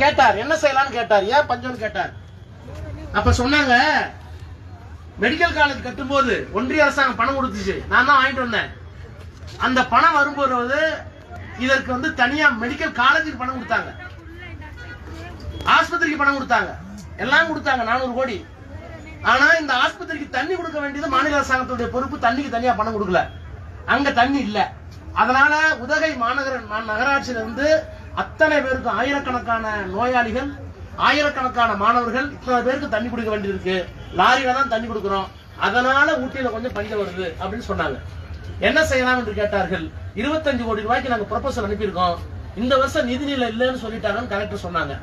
கேட்டார். என்ன செய்யலாம்னு கேட்டார். ஏன் பஞ்சம்னு கேட்டார். அப்ப சொன்னாங்க மெடிக்கல் காலேஜ் கட்டும்போது ஒன்றிய அரசாங்கம் பணம் கொடுத்துச்சு. நான் தான் வாங்கிட்டு வந்தேன். அந்த பணம் வரும்போது இதற்கு வந்து தனியா மெடிக்கல் காலேஜுக்கு பணம் கொடுத்தாங்க. ஆஸ்பத்திரிக்கு பணம் கொடுத்தாங்க. எல்லாம் கொடுத்தாங்க நானூறு கோடி. ஆனா இந்த ஆஸ்பத்திரிக்கு தண்ணி கொடுக்க வேண்டியது மாநில அரசாங்கத்துடைய பொறுப்பு. தண்ணிக்கு தனியா பணம் கொடுக்கல. அங்க தண்ணி இல்ல. அதனால உதகை மாநகர மா- நகராட்சியில இருந்து அத்தனை பேருக்கு ஆயிரக்கணக்கான நோயாளிகள் ஆயிரக்கணக்கான மாணவர்கள் இத்தனை பேருக்கு தண்ணி கொடுக்க வேண்டியிருக்கு. லாரியில தான் தண்ணி கொடுக்குறோம். அதனால ஊட்டியில கொஞ்சம் பஞ்சம் வருது அப்படின்னு சொன்னாங்க. என்ன செய்யலாம் என்று கேட்டார்கள். இருபத்தஞ்சு கோடி ரூபாய்க்கு நாங்க ப்ரொபோசல் அனுப்பியிருக்கோம். இந்த வருஷம் நிதிநிலை இல்லைன்னு சொல்லிட்டாங்கன்னு கலெக்டர் சொன்னாங்க.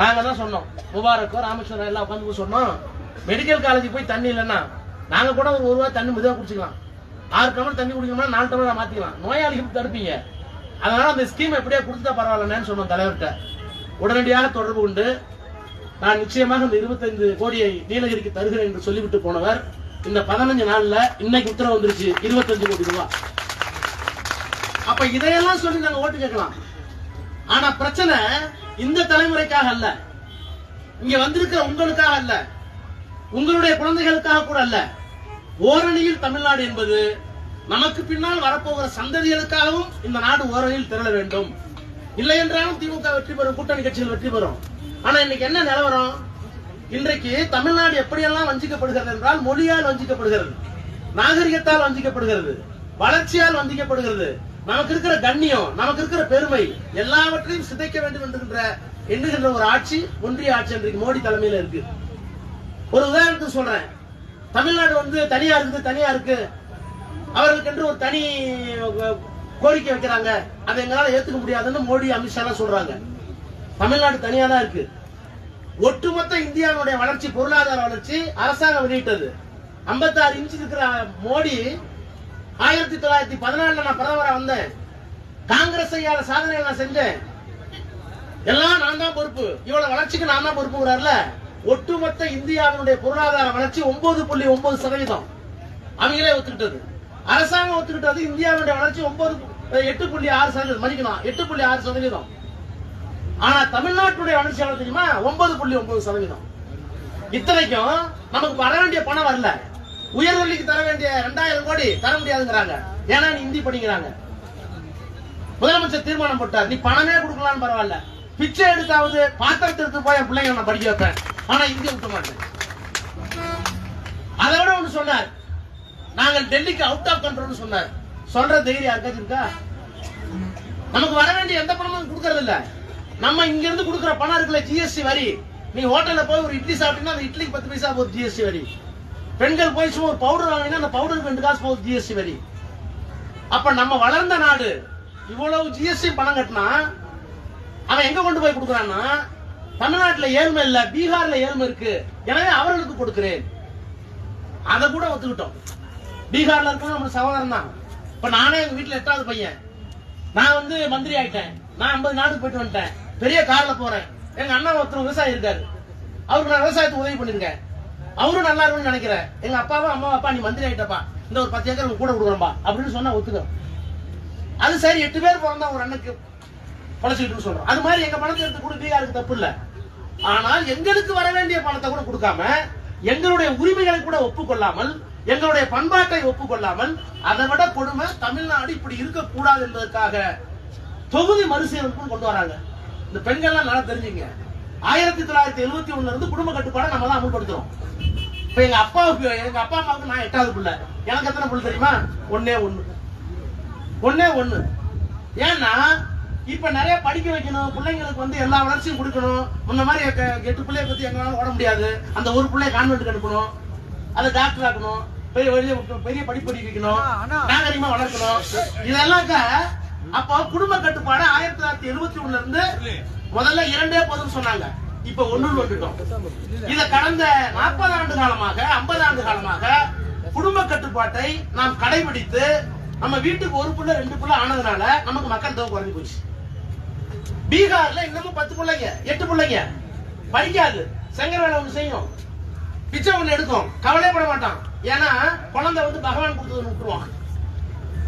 நாங்க தான் சொன்னோம். முபாரக்கோ ராமேஸ்வரம் எல்லாம் உட்காந்து போய் சொன்னோம். மெடிக்கல் காலேஜ் போய் தண்ணி இல்லைன்னா நாங்க கூட ஒரு ஒரு ரூபா தண்ணி மெதுவாக குடிச்சிக்கலாம். ஆறு டம்ளர் தண்ணி குடிக்கணும்னா நாலு டம்ளர் மாத்திக்கலாம். நோயாளிகளுக்கு தடுப்பீங்க. அதனால அந்த ஸ்கீம் எப்படியா கொடுத்தா பரவாயில்லன்னு சொன்னோம் தலைவர்கிட்ட. உடனடியாக தொடர்பு கொண்டு நான் நிச்சயமாக இந்த இருபத்தைந்து கோடியை நீலகிரிக்கு தருகிறேன் என்று சொல்லிவிட்டு போனவர். இந்த பதினஞ்சு நாள்ல இன்னைக்கு உத்தரவு வந்துருச்சு இருபத்தஞ்சு கோடி ரூபாய் அப்ப இதையெல்லாம் சொல்லி நாங்க ஓட்டு கேட்கலாம். ஆனா பிரச்சனை இந்த தலைமுறைக்காக அல்ல. இங்க வந்திருக்கிற உங்களுக்காக அல்ல. உங்களுடைய குழந்தைகளுக்காக கூட அல்ல. ஓரணியில் தமிழ்நாடு என்பது நமக்கு பின்னால் வரப்போகிற சந்ததிகளுக்காகவும் இந்த நாடு ஓரையில் திரள வேண்டும். இல்லை என்றாலும் திமுக வெற்றி பெறும் கூட்டணி கட்சிகள் வெற்றி பெறும். ஆனா இன்னைக்கு என்ன நிலவரம்? இன்றைக்கு தமிழ்நாடு எப்படியெல்லாம் வஞ்சிக்கப்படுகிறது என்றால் மொழியால் வஞ்சிக்கப்படுகிறது நாகரிகத்தால் வஞ்சிக்கப்படுகிறது வளர்ச்சியால் வஞ்சிக்கப்படுகிறது. நமக்கு இருக்கிற கண்ணியம் நமக்கு இருக்கிற பெருமை எல்லாவற்றையும் சிதைக்க வேண்டும் என்கின்ற எண்ணுகின்ற ஒரு ஆட்சி ஒன்றிய ஆட்சி இன்றைக்கு மோடி தலைமையில இருக்கு. ஒரு உதாரணத்துக்கு சொல்றேன். தமிழ்நாடு வந்து தனியா இருக்குது தனியா இருக்கு. அவர்களுக்கு என்று ஒரு தனி கோரிக்கை வைக்கிறாங்க. அதை எங்களால ஏத்துக்க முடியாதுன்னு மோடி அமித்ஷா எல்லாம் சொல்றாங்க. தமிழ்நாடு தனியா தான் இருக்கு. ஒட்டுமொத்த இந்தியாவுடைய வளர்ச்சி பொருளாதார வளர்ச்சி அரசாங்கம் வெளியிட்டது. ஐம்பத்தாறு இன்ச்சு இருக்கிற மோடி ஆயிரத்தி தொள்ளாயிரத்தி பதினாலுல நான் பிரதமரா வந்தேன். காங்கிரஸ் செய்யாத சாதனைகள் நான் செஞ்சேன். எல்லாம் நான் தான் பொறுப்பு. இவ்வளவு வளர்ச்சிக்கு நான் தான் பொறுப்புங்கிறார்ல. ஒட்டுமொத்த இந்தியாவினுடைய பொருளாதார வளர்ச்சி ஒன்பது புள்ளி ஒன்பது சதவீதம். அவங்களே ஒத்துக்கிட்டது. அரசாங்கம் ஒத்துக்கிட்டது இந்தியாவுடைய வளர்ச்சி ஒன்பது எட்டு புள்ளி ஆறு சதவீதம். மதிக்கணும் எட்டு புள்ளி ஆறு சதவீதம். ஆனா தமிழ்நாட்டுடைய வளர்ச்சி எவ்வளவு தெரியுமா? ஒன்பது புள்ளி ஒன்பது சதவீதம். இத்தனைக்கும் நமக்கு வர வேண்டிய பணம் வரல. உயர்கல்விக்கு தர வேண்டிய ரெண்டாயிரம் கோடி தர முடியாதுங்கிறாங்க. ஏன்னா நீ இந்தி படிக்கிறாங்க. முதலமைச்சர் தீர்மானம் போட்டார். நீ பணமே கொடுக்கலாம் பரவாயில்ல. பிச்சை எடுத்தாவது பாத்திரத்தை எடுத்து போய் என் பிள்ளைங்க நான் படிக்க வைப்பேன். ஆனா இந்தி விட்ட மாட்டேன். அதை விட ஒண்ணு சொன்னார். நாங்கள் டெல்லிக்கு அவுட் ஆஃப் கண்ட்ரோல் சொன்னார். சொல்ற தைரியம் யாருக்காச்சும் இருக்கா? நமக்கு வர வேண்டிய எந்த பணமும் கொடுக்கறது இல்ல. நம்ம இங்க இருந்து கொடுக்கிற பணம் இருக்குல்ல ஜிஎஸ்டி வரி. நீ ஹோட்டல்ல போய் ஒரு இட்லி சாப்பிட்டீங்கன்னா அந்த இட்லிக்கு பத்து பைசா போகுது ஜிஎஸ்டி வரி. பெண்கள் போய் சும்மா ஒரு பவுடர் வாங்கினா அந்த பவுடருக்கு ரெண்டு காசு போகுது ஜிஎஸ்டி வரி. அப்ப நம்ம வளர்ந்த நாடு இவ்வளவு ஜிஎஸ்டி பணம் கட்டினா அவன் எங்க கொண்டு போய் கொடுக்குறான்னா? தமிழ்நாட்டுல ஏழ்மை இல்ல பீகார்ல ஏழ்மை இருக்கு. எனவே அவர்களுக்கு கொடுக்கிறேன். அதை கூட ஒத்துக்கிட்டோம். பீகார்ல இருக்கணும் நம்ம சகோதரன் தான் இப்ப நானே எங்க வீட்டுல எட்டாவது பையன். நான் வந்து மந்திரி ஆயிட்டேன். நான் ஐம்பது நாட்டுக்கு போயிட்டு வந்துட்டேன். பெரிய கார்ல போறேன். எங்க அண்ணா ஒருத்தர் விவசாயி இருக்காரு. அவருக்கு நான் விவசாயத்துக்கு உதவி பண்ணிருக்கேன் அவரும் நல்லா இருக்கும்னு நினைக்கிறேன். எங்க அப்பாவும் அம்மா அப்பா நீ மந்திரி ஆயிட்டப்பா. இந்த ஒரு பத்து ஏக்கர் கூட கொடுக்குறேன்பா அப்படின்னு சொன்னா ஒத்துக்கிறோம் அது சரி எட்டு பேர் பிறந்தா ஒரு அண்ணனுக்கு பழச்சிக்கிட்டு சொல்றோம். அது மாதிரி எங்க பணத்தை எடுத்து கூட பீகாருக்கு தப்பு இல்ல. ஆனால் எங்களுக்கு வர வேண்டிய பணத்தை கூட கொடுக்காம எங்களுடைய உரிமைகளை கூட ஒப்புக்கொள்ளாமல் எங்களுடைய பண்பாட்டை ஒப்புக்கொள்ளாமல் அதை விட கொடுமை தமிழ்நாடு இப்படி இருக்கக்கூடாது என்பதற்காக தொகுதி மறுசீரமைப்பு கொண்டு வராங்க. இந்த பெண்கள்லாம் நல்லா தெரிஞ்சுங்க. ஆயிரத்தி தொள்ளாயிரத்தி எழுபத்தி ஒண்ணுல இருந்து குடும்ப கட்டுப்பாடை நம்ம தான் அமல்படுத்துறோம். இப்ப எங்க அப்பாவுக்கு எங்க அப்பா அம்மாவுக்கு நான் எட்டாவது பிள்ளை. எனக்கு எத்தனை பிள்ளை தெரியுமா? ஒன்னே ஒண்ணு. ஒன்னே ஒண்ணு. ஏன்னா இப்ப நிறைய படிக்க வைக்கணும் பிள்ளைங்களுக்கு வந்து எல்லா வளர்ச்சியும் கொடுக்கணும். முன்ன மாதிரி எட்டு பிள்ளைய பத்தி எங்களால ஓட முடியாது. அந்த ஒரு பிள்ளைய கான்வென்ட் அனுப்பணும். அதை டாக்டர் ஆக்கணும். பெரிய பெரிய பெரிய படிப்பு படிக்க வைக்கணும் நாகரிகமா வளர்க்கணும். இதெல்லாம் அப்போ குடும்ப கட்டுப்பாடு ஆயிரத்தி தொள்ளாயிரத்தி எழுபத்தி ஒண்ணுல இருந்து முதல்ல இரண்டே போதும் சொன்னாங்க. இப்ப ஒண்ணு வந்துட்டோம். இத கடந்த நாற்பது ஆண்டு காலமாக ஐம்பது ஆண்டு காலமாக குடும்ப கட்டுப்பாட்டை நாம் கடைபிடித்து நம்ம வீட்டுக்கு ஒரு புள்ள ரெண்டு புள்ள ஆனதுனால நமக்கு மக்கள் தொகை குறைஞ்சு போச்சு. பீகார்ல இன்னமும் பத்து பிள்ளைங்க எட்டு பிள்ளைங்க. படிக்காது. செங்கல் வேலை ஒண்ணு செய்யும். பிச்சை ஒண்ணு எடுக்கும். கவலைப்பட மாட்டான். ஏன்னா குழந்தை வந்து பகவான் கொடுத்தது விட்டுருவான்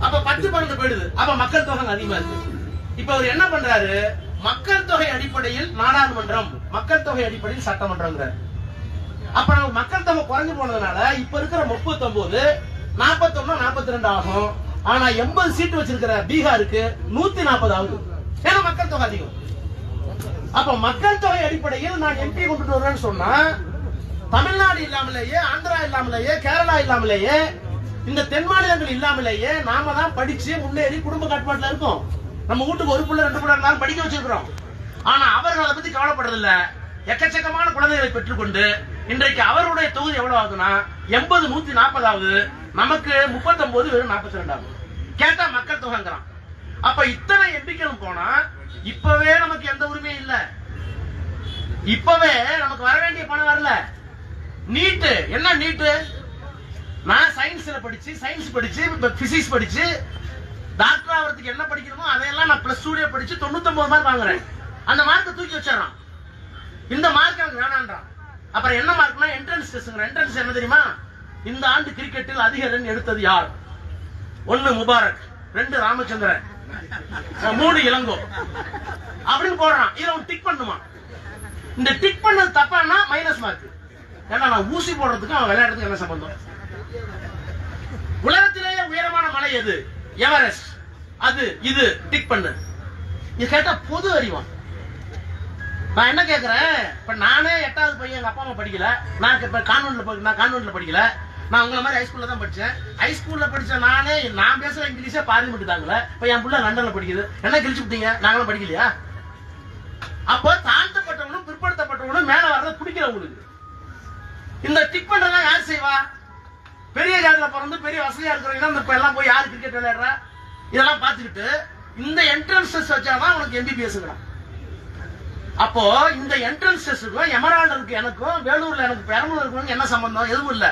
அப்ப பத்து பன்னெண்டு போயிடுது. அப்ப மக்கள் தொகை அதிகமா இருக்கு. இப்ப அவர் என்ன பண்றாரு? மக்கள் தொகை அடிப்படையில் நாடாளுமன்றம் மக்கள் தொகை அடிப்படையில் சட்டமன்றங்கிற அப்ப நம்ம மக்கள் தொகை குறைஞ்சு போனதுனால இப்ப இருக்கிற முப்பத்தி ஒன்பது நாற்பத்தி ரெண்டு ஆகும். ஆனா எண்பது சீட்டு வச்சிருக்கிற பீகாருக்கு நூத்தி நாற்பது ஆகும். ஏன்னா மக்கள் தொகை அதிகம். அப்ப மக்கள் தொகை அடிப்படையில் நான் எம்பி கொண்டுட்டு வருவேன்னு சொன்னா தமிழ்நாடு இல்லாமலேயே ஆந்திரா இல்லாமலேயே கேரளா இல்லாமலேயே இந்த தென் மாநிலங்கள் இல்லாமலேயே நாம தான் படிச்சு முன்னேறி குடும்ப கட்டுப்பாட்டுல இருக்கோம். நம்ம வீட்டுக்கு ஒரு பிள்ளை ரெண்டு பிள்ளை இருந்தாலும் படிக்க வச்சிருக்கிறோம். ஆனா அவர்கள் அதை பத்தி கவலைப்படுறதில்ல. எக்கச்சக்கமான குழந்தைகளை பெற்றுக்கொண்டு இன்றைக்கு அவருடைய தொகுதி எவ்வளவு ஆகுதுன்னா எண்பது நூத்தி நாற்பதாவது நமக்கு முப்பத்தொன்பது வெறும் நாற்பத்தி ரெண்டாவது. கேட்டா மக்கள் தொகைங்கிறான். அப்ப இத்தனை எம்பிக்களும் போனா இப்பவே நமக்கு எந்த உரிமையும் இல்ல. இப்பவே நமக்கு வர வேண்டிய பணம் வரல. நீட்டு. என்ன நீட்டு? நான் சயின்ஸ்ல படிச்சு சயின்ஸ் படிச்சு பிசிக்ஸ் படிச்சு டாக்டர் ஆகிறதுக்கு என்ன படிக்கணுமோ அதையெல்லாம் நான் பிளஸ் டூலயே படிச்சு தொண்ணூத்தொன்பது மார்க் வாங்குறேன். அந்த மார்க்கை தூக்கி வச்சிடறான். இந்த மார்க் எனக்கு வேணான்றான். அப்புறம் என்ன மார்க்னா என்ட்ரன்ஸ் டெஸ்ட்ங்கிற என்ட்ரன்ஸ் என்ன தெரியுமா? இந்த ஆண்டு கிரிக்கெட்டில் அதிக ரன் எடுத்தது யார்? ஒன்னு முபாரக் ரெண்டு ராமச்சந்திரன். மூணு இளங்கோ. அப்படின்னு போடுறான். இதை அவன் டிக் பண்ணுமா இந்த டிக் பண்ணது தப்பானா மைனஸ் மார்க் ஏன்னா நான் ஊசி போடுறதுக்கு அவன் விளையாடுறதுக்கு என்ன சம்பந்தம்? உலகத்திலேயே உயரமான மலை எது? எவரெஸ்ட் அது இது டிக் பண்ணு. இது கேட்டா பொது அறிவான். நான் என்ன கேட்கறேன் இப்ப நானே எட்டாவது பையன் எங்க அப்பா அம்மா படிக்கல. நான் இப்ப கான்வென்ட்ல போய் நான் கான்வென்ட்ல படிக்கல. நான் உங்களை மாதிரி ஹைஸ்கூல்ல தான் படிச்சேன். ஹைஸ்கூல்ல படிச்ச நானே நான் பேசுற இங்கிலீஷே பார்லிமெண்ட் தாங்கல. இப்ப என் புள்ள லண்டன்ல படிக்குது. என்ன கிழிச்சு விட்டீங்க? நாங்களும் படிக்கலையா? அப்போ தாழ்த்தப்பட்டவனும் பிற்படுத்தப்பட்டவனும் மேல வர்றத பிடிக்கல உங்களுக்கு இந்த டிக் பண்றதெல்லாம் யார் செய்வா? பெரிய ஜாதியில பிறந்து பெரிய வசதியா இருக்கிறவங்க தான் இப்ப எல்லாம் போய் யார் கிரிக்கெட் விளையாடுறா? இதெல்லாம் பார்த்துக்கிட்டு இந்த என்ட்ரன்ஸ் டெஸ்ட் வச்சாதான் உனக்கு எம்பிபிஎஸ் அப்போ இந்த என்ட்ரன்ஸ் டெஸ்ட்டுக்கும் எமரால்டருக்கு எனக்கும் வேலூர்ல எனக்கு பெரம்பலூருக்கு என்ன சம்பந்தம்? எதுவும் இல்ல.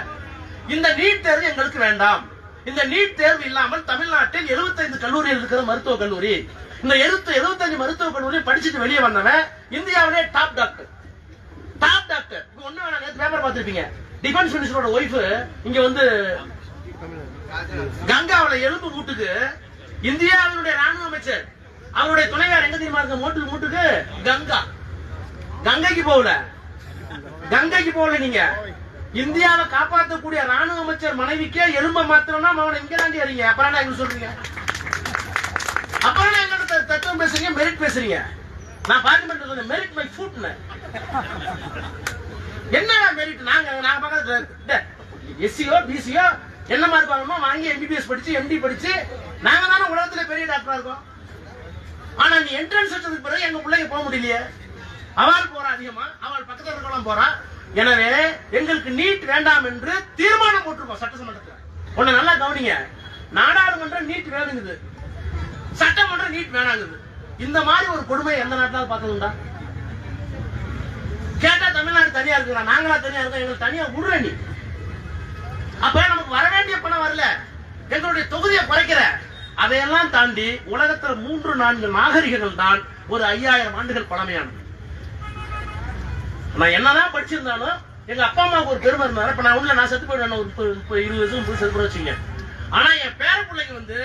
இந்த நீட் தேர்வு எங்களுக்கு வேண்டாம். இந்த நீட் தேர்வு இல்லாமல் தமிழ்நாட்டில் 75 கல்லூரி இருக்கிற மருத்துவ கல்லூரி. இந்த 70 75 மருத்துவ கல்லூரி படிச்சுட்டு வெளியே வந்தவன் இந்தியாவிலே டாப் டாக்டர் டாப் டாக்டர் இப்ப ஒண்ணு வேணா நேத்து பேப்பர் பார்த்திருப்பீங்க. டிஃபென்ஸ் மினிஸ்டரோட ஒய்ஃப் இங்க வந்து கங்காவுல எலும்பு மூட்டுக்கு இந்தியாவினுடைய ராணுவ அமைச்சர். அவருடைய துணையார் எங்க தெரியுமா இருக்க? மூட்டுக்கு மூட்டுக்கு கங்கா. கங்கைக்கு போகல. கங்கைக்கு போகல நீங்க. இந்தியாவை காப்பாற்றக்கூடிய ராணுவ அமைச்சர் மனைவிக்கே எலும்ப மாத்திரம்னா அவனை இங்க தாண்டி வரீங்க அப்புறம் என்ன எங்க சொல்றீங்க? அப்புறம் என்ன தத்துவம் பேசுறீங்க? மெரிட் பேசுறீங்க? நான் பார்லிமெண்ட் சொன்னேன் மெரிட் மை ஃபுட் என்னடா மெரிட் நாங்க நாங்க பக்கத்துல எஸ்சியோ பிசியோ என்ன மாதிரி வாங்கணுமோ வாங்கி எம்பிபிஎஸ் படிச்சு எம்டி படிச்சு நாங்க தானே உலகத்துல பெரிய டாக்டரா இருக்கோம். ஆனா நீ என்ட்ரன்ஸ் வச்சதுக்கு பிறகு எங்க பிள்ளைங்க போக முடியலையே? அவள் போறா அதிகமா அவள் பக்கத்துல இருக்கலாம் போறா. எனவே எங்களுக்கு நீட் வேண்டாம் என்று தீர்மானம் போட்டிருக்கோம் சட்டசமன்றத்தில். ஒன்னு நல்லா கவனிங்க. நாடாளுமன்றம் நீட் வேணுங்குது. சட்டமன்றம் நீட் வேணாங்குது. இந்த மாதிரி ஒரு கொடுமை எந்த நாட்டிலாவது பார்த்ததுண்டா? கேட்டா தமிழ்நாடு தனியா இருக்குங்களா நாங்களா தனியா இருக்கோம். எங்களுக்கு தனியா விடுற நீ. அப்ப நமக்கு வர வேண்டிய பணம் வரல. எங்களுடைய தொகுதியை குறைக்கிற. அதையெல்லாம் தாண்டி உலகத்துல மூன்று நான்கு நாகரிகங்கள் தான் ஒரு ஐயாயிரம் ஆண்டுகள் பழமையானது. நான் என்னதான் படிச்சிருந்தாலும் எங்க அப்பா அம்மாவுக்கு ஒரு பெருமை இருந்தாரு இப்ப நான் உள்ள நான் செத்து போயிடுவேன். ஒரு இருபது வருஷம் செத்து போட வச்சுங்க ஆனா என் பேர பிள்ளைங்க வந்து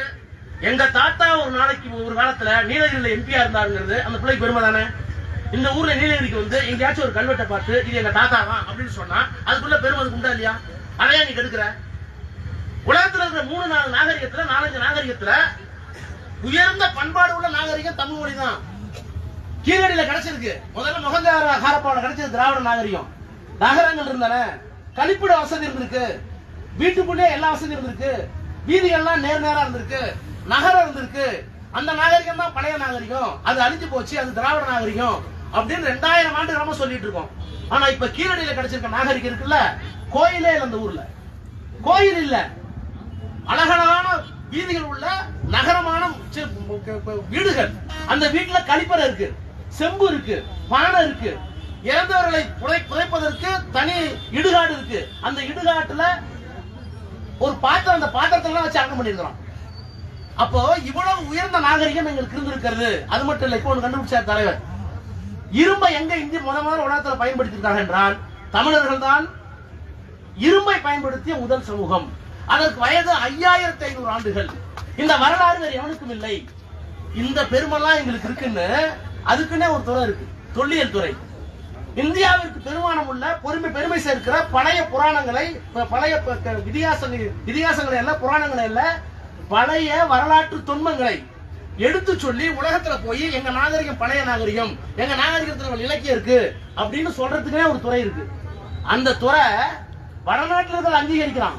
எங்க தாத்தா ஒரு நாளைக்கு ஒரு காலத்துல நீலகிரியில எம்பியா இருந்தாருங்கிறது அந்த பிள்ளைக்கு பெருமை தானே? இந்த ஊர்ல நீலகிரிக்கு வந்து எங்கேயாச்சும் ஒரு கல்வெட்டை பார்த்து இது எங்க தாத்தா தான் அப்படின்னு சொன்னா அதுக்குள்ள பெருமை அதுக்கு உண்டா இல்லையா? அதையா நீ கெடுக்கிற? உலகத்துல இருக்கிற மூணு நாலு நாகரிகத்துல நாலஞ்சு நாகரிகத்துல உயர்ந்த பண்பாடு உள்ள நாகரிகம் தமிழ் மொழி தான். கீழடியில கிடைச்சிருக்கு. முதல்ல முகந்தார ஹாரப்பாவோட கிடைச்சது திராவிட நாகரிகம். நகரங்கள் இருந்தன? கழிப்பிட வசதி இருந்திருக்கு. வீட்டுக்குள்ளே எல்லா வசதியும் இருந்திருக்கு. வீதிகள்லாம் நேர் நேரா இருந்திருக்கு நகரம் இருந்திருக்கு. அந்த நாகரிகம் தான் பழைய நாகரிகம். அது அழிஞ்சு போச்சு அது திராவிட நாகரிகம் அப்படின்னு ரெண்டாயிரம் ஆண்டு நம்ம சொல்லிட்டு இருக்கோம். ஆனா இப்ப கீழடியில கிடைச்சிருக்க நாகரிகம் இருக்குல்ல? கோயிலே இல்லை அந்த ஊர்ல. கோயில் இல்ல. அழகழகான வீதிகள் உள்ள நகரமான வீடுகள். அந்த வீட்டுல கழிப்பறை இருக்கு செம்பு இருக்கு பானை இருக்கு. இறந்தவர்களை புதை புதைப்பதற்கு தனி இடுகாடு இருக்கு. அந்த இடுகாட்டுல ஒரு பாத்திரம் அந்த பாத்திரத்துல வச்சு அடக்கம் பண்ணிருக்கிறோம் அப்போ இவ்வளவு உயர்ந்த நாகரிகம் எங்களுக்கு இருந்திருக்கிறது. அது மட்டும் இல்ல இப்போ ஒன்று கண்டுபிடிச்சார் தலைவர். இரும்பை எங்க இந்திய முத முதல் உலகத்தில் பயன்படுத்தியிருக்காங்க என்றால் தமிழர்கள் தான் இரும்பை பயன்படுத்திய முதல் சமூகம். அதற்கு வயது ஐயாயிரத்தி ஐநூறு ஆண்டுகள். இந்த வரலாறு வேறு எவனுக்கும் இல்லை. இந்த பெருமெல்லாம் எங்களுக்கு இருக்குன்னு அதுக்குன்னே ஒரு துறை இருக்கு. தொல்லியல் துறை. இந்தியாவிற்கு பெருமானம் உள்ள பொறுமை பெருமை சேர்க்கிற பழைய புராணங்களை ப- பழைய இதிகாசங்கள் இதிகாசங்களை அல்ல புராணங்களை அல்ல பழைய வரலாற்று தொன்மங்களை எடுத்து சொல்லி உலகத்துல போய் எங்க நாகரிகம் பழைய நாகரிகம் எங்க நாகரிகத்துல இலக்கியம் இருக்கு அப்படின்னு சொல்றதுக்குனே ஒரு துறை இருக்கு. அந்த துறை வடநாட்டுல இருக்கிற அங்கீகரிக்கிறான்.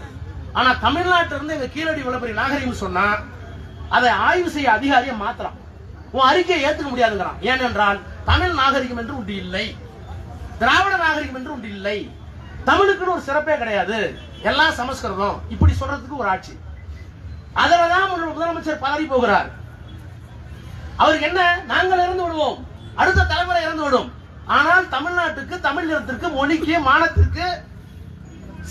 ஆனா தமிழ்நாட்டில இருந்து எங்க கீழடி விளம்பரி நாகரிகம் சொன்னா அதை ஆய்வு செய்ய அதிகாரியை மாத்திரம் உன் அறிக்கையை ஏத்துக்க முடியாதுங்கிறான். ஏனென்றால் தமிழ் நாகரிகம் என்று ஒன்று இல்லை. திராவிட நாகரிகம் என்று ஒன்று இல்லை. தமிழுக்குன்னு ஒரு சிறப்பே கிடையாது. எல்லாம் சமஸ்கிருதம். இப்படி சொல்றதுக்கு ஒரு ஆட்சி. அதுலதான் முதலமைச்சர் பதறி போகிறார். அவருக்கு என்ன? நாங்கள் இறந்து விடுவோம். அடுத்த தலைமுறை இறந்து விடும். ஆனால் தமிழ்நாட்டுக்கு தமிழ் நிலத்திற்கு மொழிக்கு மானத்திற்கு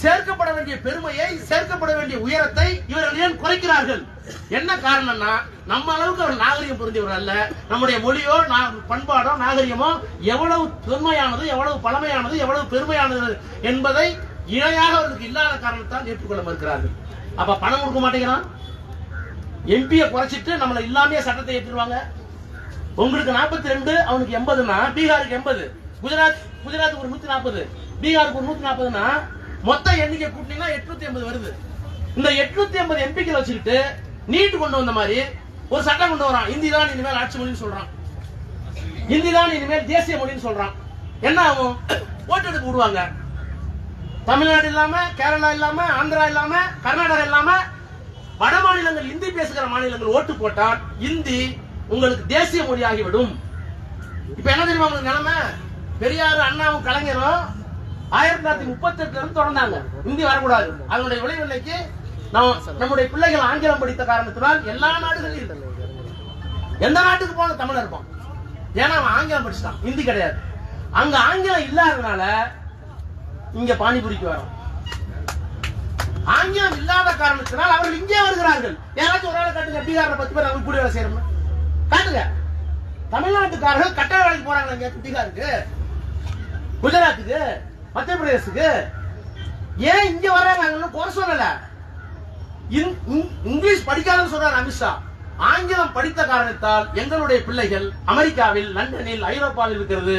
சேர்க்கப்பட வேண்டிய பெருமையை சேர்க்கப்பட வேண்டிய உயரத்தை இவர்கள் ஏன் குறைக்கிறார்கள்? என்ன காரணம்னா நம்ம அளவுக்கு அவர் நாகரிகம் புரிஞ்சவர் அல்ல. நம்முடைய மொழியோ பண்பாடோ நாகரிகமோ எவ்வளவு தொன்மையானது எவ்வளவு பழமையானது எவ்வளவு பெருமையானது என்பதை இணையாக அவர்களுக்கு இல்லாத காரணத்தால் ஏற்றுக்கொள்ள மறுக்கிறார்கள். அப்ப பணம் கொடுக்க மாட்டேங்கிறான். எம்பியை குறைச்சிட்டு நம்மளை இல்லாமையே சட்டத்தை ஏற்றுருவாங்க. உங்களுக்கு 42 ரெண்டு அவனுக்கு எண்பதுன்னா பீகாருக்கு எண்பது. குஜராத் குஜராத்துக்கு ஒரு நூத்தி நாற்பது பீகாருக்கு ஒரு நூத்தி நாற்பதுன்னா மொத்த எண்ணிக்கை கூட்டினீங்கன்னா எட்நூத்தி எண்பது வருது. இந்த எட்நூத்தி எண்பது எம்பிக்கள் வச்சுக்கிட்டு நீட் கொண்டு வந்த மாதிரி ஒரு சட்டம் கொண்டு வரான். இந்தி தான் இனிமேல் ஆட்சி மொழின்னு சொல்றான். இந்தி தான் இனிமேல் தேசிய மொழின்னு சொல்றான். என்ன ஆகும்? ஓட்டெடுப்பு விடுவாங்க. தமிழ்நாடு இல்லாம கேரளா இல்லாம ஆந்திரா இல்லாம கர்நாடகா இல்லாம வட மாநிலங்கள் இந்தி பேசுகிற மாநிலங்கள் ஓட்டு போட்டால் இந்தி உங்களுக்கு தேசிய மொழி ஆகிவிடும் இப்ப என்ன தெரியுமா உங்களுக்கு நிலைமை? பெரியார் அண்ணாவும் கலைஞரும் ஆயிரத்தி தொள்ளாயிரத்தி முப்பத்தி எட்டுல இருந்து தொடர்ந்தாங்க. இந்தி வரக்கூடாது. அதனுடைய விளைவு இன்னைக்கு நம்முடைய பிள்ளைகள் ஆங்கிலம் படித்த காரணத்தினால் எல்லா நாடுகளிலும். எந்த நாட்டுக்கு போன தமிழ் இருப்பான். ஏன்னா அவன் ஆங்கிலம் படிச்சுட்டான். ஹிந்தி கிடையாது. அங்க ஆங்கிலம் இல்லாததுனால இங்க பானிபுரிக்கு வரோம் ஆங்கிலம் இல்லாத காரணத்தினால் அவர்கள் இங்கே வருகிறார்கள். யாராச்சும் ஒரு ஆளை காட்டுங்க. பீகார்ல பத்து பேர் அவங்க கூட வேலை செய்யணும் காட்டுங்க. தமிழ்நாட்டுக்காரர்கள் கட்டட வேலைக்கு போறாங்க இங்க? பீகாருக்கு. குஜராத்துக்கு. மத்திய பிரதேசத்துக்கு ஏன் இங்க வர்றாங்க? குறை சொல்லல. இங்கிலீஷ் படிக்காதன்னு சொல்றாரு அமித்ஷா ஆங்கிலம் படித்த காரணத்தால் எங்களுடைய பிள்ளைகள் அமெரிக்காவில் லண்டனில் ஐரோப்பாவில் இருக்கிறது.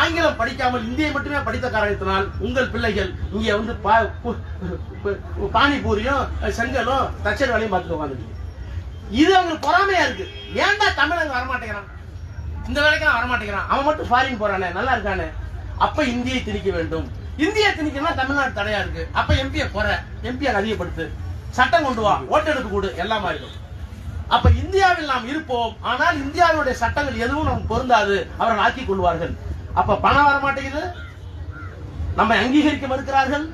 ஆங்கிலம் படிக்காமல் இந்தியை மட்டுமே படித்த காரணத்தினால் உங்கள் பிள்ளைகள் இங்க வந்து பானிபூரியும் செங்கலும் தச்சர் வேலையும் பார்த்துட்டு உட்காந்துருக்கு இது அவங்களுக்கு பொறாமையா இருக்கு. ஏன்டா தமிழங்க வரமாட்டேங்கிறான்? இந்த வேலைக்கு நான் வரமாட்டேங்கிறான். அவன் மட்டும் ஃபாரின் போறானே நல்லா இருக்கானே. அப்ப இந்தியை திணிக்க வேண்டும். இந்தியை திணிக்கணும்னா தமிழ்நாடு தடையா இருக்கு. அப்ப எம்பியை குறை. எம்பியை அதிகப்படுத்து. சட்டம் கொண்டு வா ஓட்டெடுப்பு கொடு எல்லாம் மாறிடும் அப்ப இந்தியாவில் நாம் இருப்போம் ஆனால் இந்தியாவுடைய சட்டங்கள் எதுவும் நமக்கு பொருந்தாது அவர்கள் ஆக்கிக் கொள்வார்கள். அப்ப பணம் வர மாட்டேங்குது? நம்மை அங்கீகரிக்க மறுக்கிறார்கள்?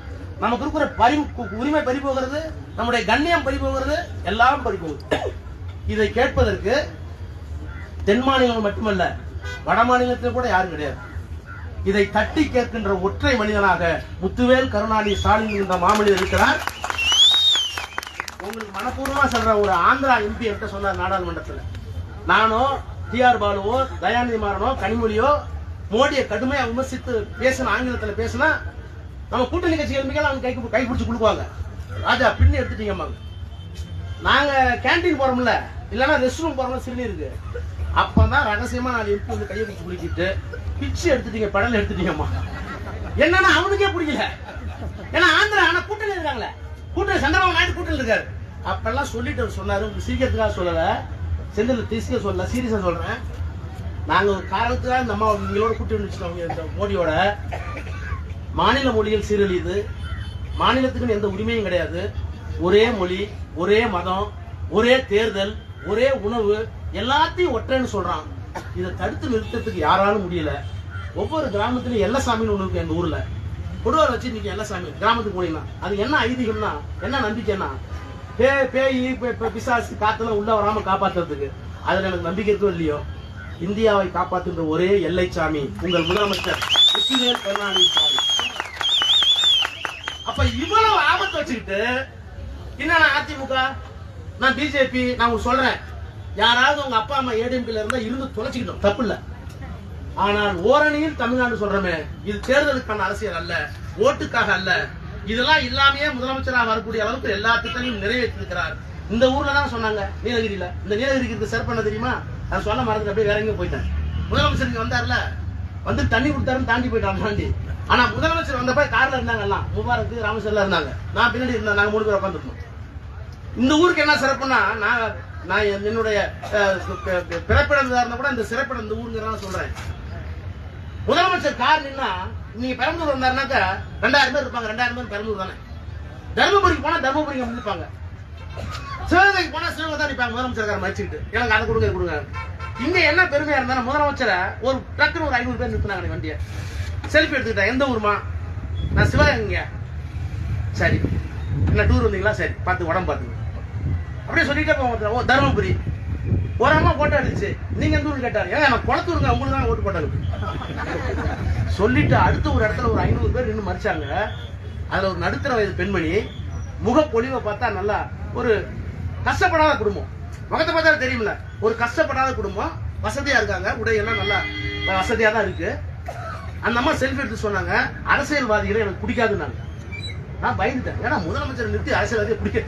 நமக்கு இருக்கிற பறி உரிமை பறி போகிறது? நம்முடைய கண்ணியம் பறி போகிறது? எல்லாம் பறி போகுது. இதை கேட்பதற்கு தென் மாநிலங்கள் மட்டுமல்ல வட மாநிலத்தில் கூட யாரும் கிடையாது. இதை தட்டி கேட்கின்ற ஒற்றை மனிதனாக முத்துவேல் கருணாநிதி ஸ்டாலின் என்ற மாமனிதர் இருக்கிறார். உங்களுக்கு மனப்பூர்வமா சொல்ற ஒரு ஆந்திரா எம்பி என்கிட்ட சொன்னார் நாடாளுமன்றத்துல. நானோ டிஆர் பாலுவோ தயாநிதி மாறனோ கனிமொழியோ மோடியை கடுமையா விமர்சித்து பேசின ஆங்கிலத்துல பேசினா நம்ம கூட்டணி கட்சிகள் மிக அவங்க கை கை பிடிச்சு கொடுக்குவாங்க. ராஜா பின்னி எடுத்துட்டீங்கம்மா நாங்க கேண்டீன் போறோம்ல இல்லன்னா ரெஸ்ட் ரூம் போறோம்ல சிறுநீருக்கு. அப்பதான் ரகசியமா நான் எடுத்து வந்து கையை பிடிச்சி குளிக்கிட்டு பிச்சு எடுத்துட்டீங்க படல எடுத்துட்டீங்கம்மா என்னன்னா அவனுக்கே பிடிக்கல ஏன்னா ஆந்திரா ஆனா கூட்டணி இருக்காங்களே. கூட்டணி சந்திரபாபு நாயுடு கூட்டம் இருக்காரு. அப்பெல்லாம் சொல்லிட்டு அவர் சொன்னாரு. சீக்கிரத்துக்காக சொல்லல. செந்தில் திசிக்க சொல்லல. சீரியஸா சொல்றேன். நாங்க ஒரு காரணத்துக்காக இந்த அம்மா எங்களோட கூட்டணி வச்சுட்டோம். இந்த மோடியோட. மாநில மொழிகள் சீரழியுது. மாநிலத்துக்குன்னு எந்த உரிமையும் கிடையாது. ஒரே மொழி ஒரே மதம் ஒரே தேர்தல் ஒரே உணவு எல்லாத்தையும் ஒற்றைன்னு சொல்றான். இதை தடுத்து நிறுத்தத்துக்கு யாராலும் முடியல. ஒவ்வொரு கிராமத்திலும் எல்லசாமின்னு ஒண்ணு இருக்கு எங்க ஊர்ல. கொடுவார் வச்சு இன்னைக்கு சாமி கிராமத்துக்கு போனீங்கன்னா அது என்ன ஐதீகம்னா என்ன நம்பிக்கைன்னா பே பேய் பே- பிசாசு காத்தெல்லாம் உள்ள வராம காப்பாத்துறதுக்கு. அதுல எனக்கு நம்பிக்கை இருக்கோ இல்லையோ? இந்தியாவை காப்பாற்றுகின்ற ஒரே எல்லை சாமி உங்கள் முதலமைச்சர் முத்துவேல் கருணாநிதி சாமி. அப்ப இவ்வளவு ஆபத்து வச்சுக்கிட்டு என்ன அதிமுக? நான் பிஜேபி நான் உங்களுக்கு சொல்றேன். யாராவது உங்க அப்பா அம்மா ஏடிஎம்கில இருந்தா இருந்து தொலைச்சிக்கிட்டோம். தப்பு இல்லை. ஆனால் ஓரணியில் தமிழ்நாடு சொல்றமே இது தேர்தலுக்கான அரசியல் அல்ல ஓட்டுக்காக அல்ல. இதெல்லாம் இல்லாமயே முதலமைச்சராக வரக்கூடிய அளவுக்கு எல்லா திட்டங்களையும் நிறைவேற்றிருக்கிறார் இந்த ஊர்ல தான் சொன்னாங்க நீலகிரியில. இந்த நீலகிரிக்கு இருக்க சிறப்பு என்ன தெரியுமா? நான் சொல்ல மறந்துட்டு அப்படியே வேற எங்கேயும் போயிட்டேன். முதலமைச்சருக்கு வந்தார்ல வந்து தண்ணி கொடுத்தாருன்னு தாண்டி போயிட்டான் தாண்டி. ஆனா முதலமைச்சர் வந்தப்ப கார்ல இருந்தாங்க எல்லாம். முபாரக்கு ராமேஸ்வரில் இருந்தாங்க. நான் பின்னாடி இருந்தேன் நாங்க மூணு பேர் உட்காந்துருந்தோம் இந்த ஊருக்கு என்ன சிறப்புன்னா நான் நான் என்னுடைய பிறப்பிடம் இருந்தா கூட இந்த சிறப்பிடம் இந்த ஊருங்கிறதான் சொல்றேன். முதலமைச்சர் கார் நின்னா நீங்க பெரம்பலூர் வந்தாருனாக்கா ரெண்டாயிரம் பேர் இருப்பாங்க. ரெண்டாயிரம் பேர் பெரம்பலூர் தானே. தர்மபுரிக்கு போனா தர்மபுரிக்கு நிற்பாங்க சிவகங்கைக்கு போனா சிவகங்கை தான் நிற்பாங்க முதலமைச்சர் காரை மறைச்சிக்கிட்டு எனக்கு அதை கொடுங்க கொடுங்க. இங்க என்ன பெருமையா இருந்தாலும் முதலமைச்சரை ஒரு டக்குன்னு ஒரு ஐநூறு பேர் நிறுத்தினாங்க வண்டியை. செல்ஃபி எடுத்துக்கிட்டேன் எந்த ஊருமா? நான் சிவகங்கைங்க. சரி. என்ன டூர் வந்தீங்களா? சரி. பார்த்து உடம்பு பார்த்து அப்படியே சொல்லிட்டே போவோம் ஓ தருமபுரி. ஒரு அம்மா போட்டோ அடிச்சு நீங்க எந்த ஊர் கேட்டாரு? ஏன் நான் குளத்தூருங்க உங்களுக்கு தான் ஓட்டு போட்டாரு சொல்லிட்டு அடுத்த ஒரு இடத்துல ஒரு ஐநூறு பேர் நின்று மறிச்சாங்க. அதுல ஒரு நடுத்தர வயது பெண்மணி முகப்பொலிவை பார்த்தா நல்லா ஒரு கஷ்டப்படாத குடும்பம். முகத்தை பார்த்தா தெரியுமில்ல ஒரு கஷ்டப்படாத குடும்பம். வசதியா இருக்காங்க உடையெல்லாம் நல்லா வசதியா தான் இருக்கு. அந்த அம்மா செல்ஃபி எடுத்து சொன்னாங்க அரசியல்வாதிகளை எனக்கு பிடிக்காதுன்னாங்க. நான் பயந்துட்டேன். ஏன்னா முதலமைச்சர் நிறுத்தி அரசியல்வாதியை பிடிக்க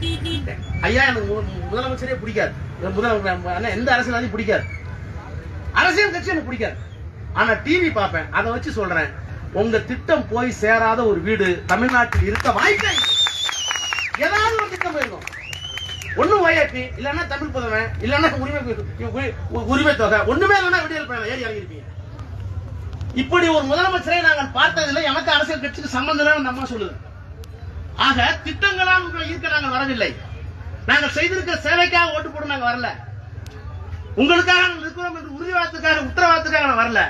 ஐயா எனக்கு மு- முதலமைச்சரே பிடிக்காது. முதலமைச்சர் எந்த அரசியல்வாதியும் பிடிக்காது. அரசியல் கட்சி எனக்கு பிடிக்காது. ஆனா டிவி பார்ப்பேன். அதை வச்சு சொல்றேன். உங்க திட்டம் போய் சேராத ஒரு வீடு தமிழ்நாட்டில் இருக்க வாய்ப்பே ஏதாவது ஒரு திட்டம் போயிருக்கும். ஒண்ணு ஒய்ஐபி இல்லன்னா தமிழ் புதமை இல்லன்னா உரிமை உரிமை தொகை. ஒண்ணுமே இல்லைன்னா விடியல் பயணம் ஏறி இறங்கிருப்பீங்க. இப்படி ஒரு முதலமைச்சரை நாங்கள் பார்த்ததில்லை. எனக்கு அரசியல் கட்சிக்கு சம்பந்தம் இல்லைன்னு நம்ம சொல்லுது. ஆக திட்டங்களால் உங்களை ஈர்க்க நாங்கள் வரவில்லை. நாங்கள் செய்திருக்கிற சேவைக்காக ஓட்டு போட நாங்கள் வரல. உங்களுக்காக நாங்கள் இருக்கிறோம் என்று உறுதிவாதத்துக்காக உத்தரவாதத்துக்காக நான் வரல.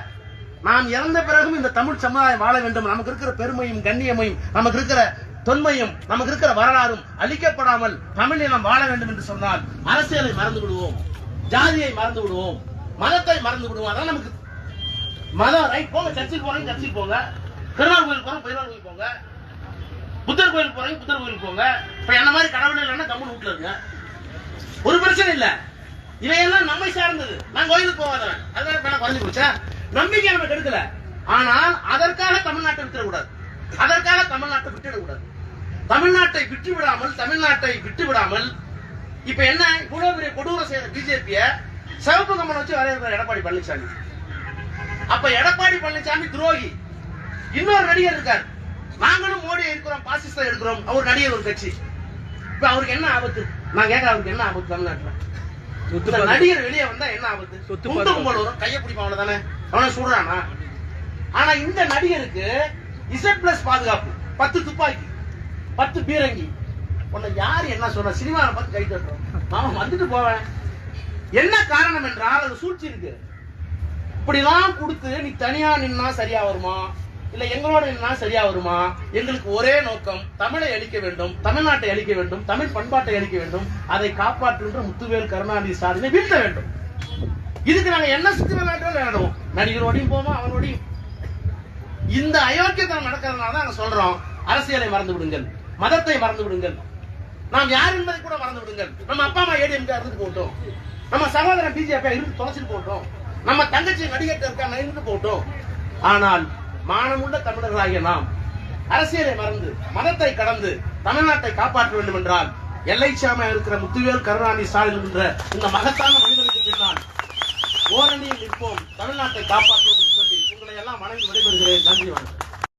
நாம் இறந்த பிறகும் இந்த தமிழ் சமுதாயம் வாழ வேண்டும். நமக்கு இருக்கிற பெருமையும் கண்ணியமையும் நமக்கு இருக்கிற தொன்மையும் நமக்கு இருக்கிற வரலாறும் அழிக்கப்படாமல் தமிழை நாம் வாழ வேண்டும் என்று சொன்னால் அரசியலை மறந்து விடுவோம் ஜாதியை மறந்து விடுவோம் மதத்தை மறந்து விடுவோம் அதான் நமக்கு மதம் ரைட் போங்க. சர்ச்சுக்கு போறீங்க சர்ச்சுக்கு போங்க. திருநாள் கோயில் போறோம் பெருநாள் கோயில் போங்க. புத்தர் கோயில் போறீங்க புத்தர் கோயில் போங்க. இப்ப என்ன மாதிரி கடவுள் இல்லைன்னா கம்மன் வீட்டுல இருங்க. ஒரு பிரச்சனை இல்ல. இவையெல்லாம் நம்மை சார்ந்தது. நான் கோயிலுக்கு போகாதவன். அதனால இப்ப குறைஞ்சு போச்சா? நம்பிக்கை நம்ம கெடுக்கல. ஆனால் அதற்காக தமிழ்நாட்டை விட்டுடக்கூடாது. அதற்காக தமிழ்நாட்டை விட்டுடக்கூடாது. தமிழ்நாட்டை விட்டு விடாமல் தமிழ்நாட்டை விட்டு விடாமல் இப்ப என்ன இவ்வளவு பெரிய கொடூரம் செய்யற பிஜேபிய சிவப்பு கம்மன் வச்சு வரையறுக்கிற எடப்பாடி பழனிசாமி. அப்ப எடப்பாடி பழனிசாமி துரோகி. இன்னொரு நடிகர் இருக்கார். நாங்களும் மோடி இருக்கிறோம் பாசிஸ்தா இருக்கிறோம் அவர் நடிகர் ஒரு கட்சி. இப்ப அவருக்கு என்ன ஆபத்து? நான் கேட்க அவருக்கு என்ன ஆபத்து தமிழ்நாட்டுல? நடிகர் வெளியே வந்தா என்ன ஆபத்து? சொத்து கும்பல் வரும் கைய பிடிப்பான் அவ்வளவுதானே? அவனை சுடுறானா? ஆனா இந்த நடிகருக்கு இசட் பிளஸ் பாதுகாப்பு பத்து துப்பாக்கி பத்து பீரங்கி. உன்னை யாரு என்ன சொன்ன? சினிமாவை பார்த்து கை தட்டுறோம். அவன் வந்துட்டு போவேன். என்ன காரணம் என்றால் அது சூழ்ச்சி இருக்கு. இப்படிலாம் கொடுத்து நீ தனியா நின்னா சரியா வருமா? இல்ல எங்களோட நின்னா சரியா வருமா? எங்களுக்கு ஒரே நோக்கம் தமிழை அழிக்க வேண்டும் தமிழ்நாட்டை அழிக்க வேண்டும் தமிழ் பண்பாட்டை அழிக்க வேண்டும் அதை காப்பாற்றுகின்ற முத்துவேல் கருணாநிதி ஸ்டாலினை வீழ்த்த வேண்டும். இதுக்கு நாங்க என்ன சுத்தி விளையாட்டு விளையாடுவோம் நடிகரோடையும் போவோம் அவனோடையும் இந்த அயோக்கியத்தனம் நடக்கிறதுனால தான் நாங்க சொல்றோம் அரசியலை மறந்து விடுங்கள் மதத்தை மறந்து விடுங்கள். நாம் யார் என்பதை கூட மறந்து விடுங்கள். நம்ம அப்பா அம்மா ஏடிஎம்கே இருந்து போட்டோம். நம்ம சகோதரன் பிஜேபி இருந்து தொலைச்சிட்டு போட்டோம். நம்ம தங்கச்சி நடிகர் இருக்கா இருந்து போட்டோம். ஆனால் மானமுள்ள தமிழர்களாகிய நாம் அரசியலை மறந்து மதத்தை கடந்து தமிழ்நாட்டை காப்பாற்ற வேண்டும் என்றால் எல்லைச்சாம இருக்கிற முத்துவேல் கருணாநிதி ஸ்டாலின் என்ற இந்த மகத்தான மனிதனுக்கு பின்னால் ஓரணியில் நிற்போம் தமிழ்நாட்டை காப்பாற்றுவோம் என்று சொல்லி உங்களை எல்லாம் வணங்கி விடைபெறுகிறேன். நன்றி வணக்கம்.